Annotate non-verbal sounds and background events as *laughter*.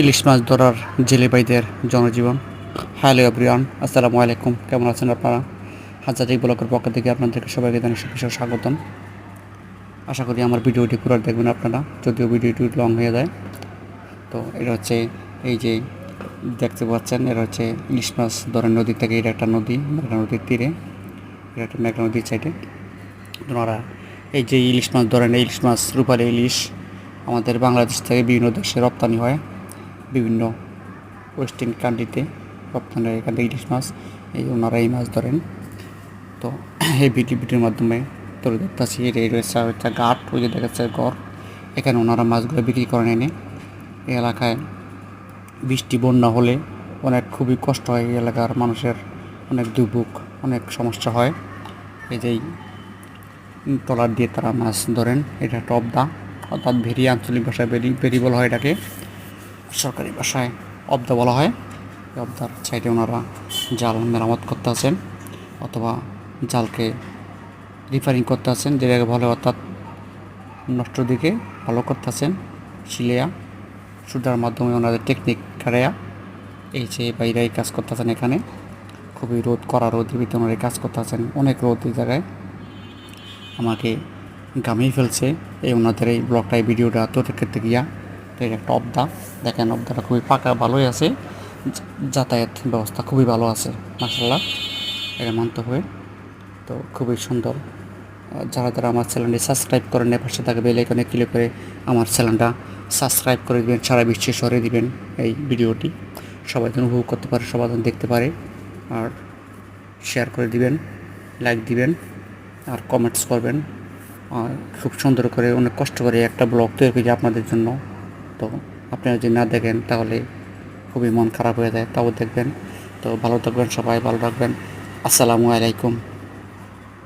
ইলিশ মাছ ধরার জেলে ভাইদের জনজীবন। হ্যালো এভরিওয়ান আসসালামু আলাইকুম। কেমন আছেন আপনারা? হাজারি ব্লকের পক্ষ থেকে আপনাদেরকে সবাইকে জানাই বিশেষ স্বাগতম। আশা করি আমার ভিডিওটি পুরো দেখবেন আপনারা, যদিও ভিডিওটি লং হয়ে যায়। তো এটা হচ্ছে এই যে দেখতে পাচ্ছেন, এটা হচ্ছে ইলিশ মাছ ধরেন নদী থেকে এটা একটা নদী মেঘনা নদীর তীরে। এটা একটা মেঘনা নদীর সাইডে। ওনারা এই যে ইলিশ মাছ ধরেন ইলিশ মাছ, রূপালী ইলিশ আমাদের বাংলাদেশ থেকে বিভিন্ন দেশে রপ্তানি হয়। বিভিন্ন ওয়েস্টার্ন কান্ট্রিতে হয় এখান থেকে ইলিশ মাছ, এই ওনারা এই মাছ ধরেন। তো *clears throat* এই ভিডিও ভিডিওর মাধ্যমে তুলে ধরতেছি এই রয়েছে আর একটা ঘাট, ওই যে দেখাচ্ছে ঘর। এখানে ওনারা মাছগুলো বিক্রি করেন এনে এই এলাকায় বৃষ্টি, বন্যা হলে অনেক খুবই কষ্ট হয় এই এলাকার মানুষের, অনেক দুর্ভোগ, অনেক সমস্যা হয়। এই যে এই ট্রলার দিয়ে তারা মাছ ধরেন, এটা একটা অবদা। অর্থাৎ ভেরি আঞ্চলিক ভাষায় ভেরি ভেরি বলা হয় এটাকে। সরকারি ভাষায় অবদা বলা হয়। এই অবদার সাইডে ওনারা জাল মেরামত করতে আছেন অথবা জালকে রিপেয়ারিং করতে আছেন। যেটাকে ভালো অর্থাৎ নষ্ট দিকে ভালো করতে আছেন। শিলিয়া সুদার মাধ্যমে ওনাদের টেকনিক খাড়াইয়া এই যে বাইরে কাজ করতেছেন এখানে। খুবই রোদ করা রোদ ভিতরে ওনারা কাজ করতেছেন অনেক রোদ এই জায়গায় আমাকে গামিয়ে ফেলছে। এই ওনাদের এই ব্লগটা, এই ভিডিওটা তোদের ক্ষেত্রে গিয়া এটা একটা অবদা দেখেন অবদাটা খুবই পাকা, ভালোই আছে। যাতায়াত ব্যবস্থা খুবই ভালো আছে মাসাল্লাহ এটা মানতে হবে। তো খুবই সুন্দর। যারা যারা আমার চ্যানেলটি সাবস্ক্রাইব করেন পাশে থাকা বেল আইকনে ক্লিক করে আমার চ্যানেলটা সাবস্ক্রাইব করে দিবেন, সারা বিশ্বে সরে দিবেন এই ভিডিওটি। সবাই যেন উপভোগ করতে পারে সবাই যেন দেখতে পারে। আর শেয়ার করে দিবেন লাইক দিবেন, আর কমেন্টস করবেন। আর খুব সুন্দর করে, অনেক কষ্ট করে একটা ব্লগ তৈরি করি আপনাদের জন্য। তো আপনারা যদি না দেখেন, তাহলে খুবই মন খারাপ হয়ে যায়। তাও দেখবেন। তো ভালো থাকবেন সবাই, ভালো রাখবেন আসসালামু আলাইকুম।